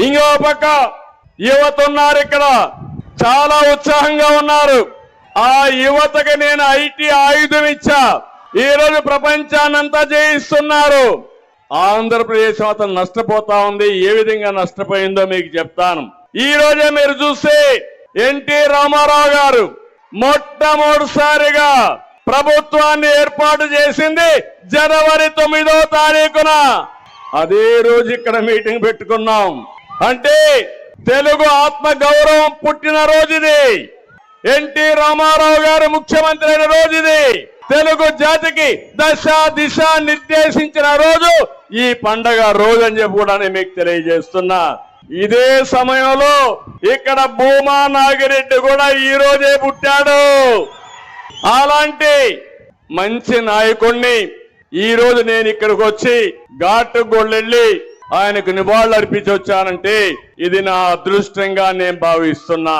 ఇంకో పక్క యువత ఉన్నారు ఇక్కడ. చాలా ఉత్సాహంగా ఉన్నారు. ఆ యువతకి నేను ఐటీ ఆయుధం ఇచ్చా. ఈ రోజు ప్రపంచాన్నంతా జయిస్తున్నారు. ఆంధ్రప్రదేశ్ అతను నష్టపోతా ఉంది. ఏ విధంగా నష్టపోయిందో మీకు చెప్తాను. ఈ రోజే మీరు చూస్తే ఎన్టీ రామారావు గారు మొట్టమొదటిసారిగా ప్రభుత్వాన్ని ఏర్పాటు చేసింది జనవరి తొమ్మిదో తారీఖున. అదే రోజు ఇక్కడ మీటింగ్ పెట్టుకున్నాం. అంటే తెలుగు ఆత్మ గౌరవం పుట్టిన రోజుది. ఎన్టీ రామారావు గారు ముఖ్యమంత్రి అయిన రోజు ఇది తెలుగు జాతికి దశ దిశ నిర్దేశించిన రోజు ఈ పండగ రోజు అని చెప్పి కూడా నేను మీకు తెలియజేస్తున్నా. ఇదే సమయంలో ఇక్కడ భూమా నాగిరెడ్డి కూడా ఈ రోజే పుట్టాడు. అలాంటి మంచి నాయకుణ్ణి ఈ రోజు నేను ఇక్కడికి వచ్చి ఘాటు గొళ్ళెళ్ళి ఆయనకు నివాళులు అర్పించి వచ్చానంటే ఇది నా అదృష్టంగా నేను భావిస్తున్నా.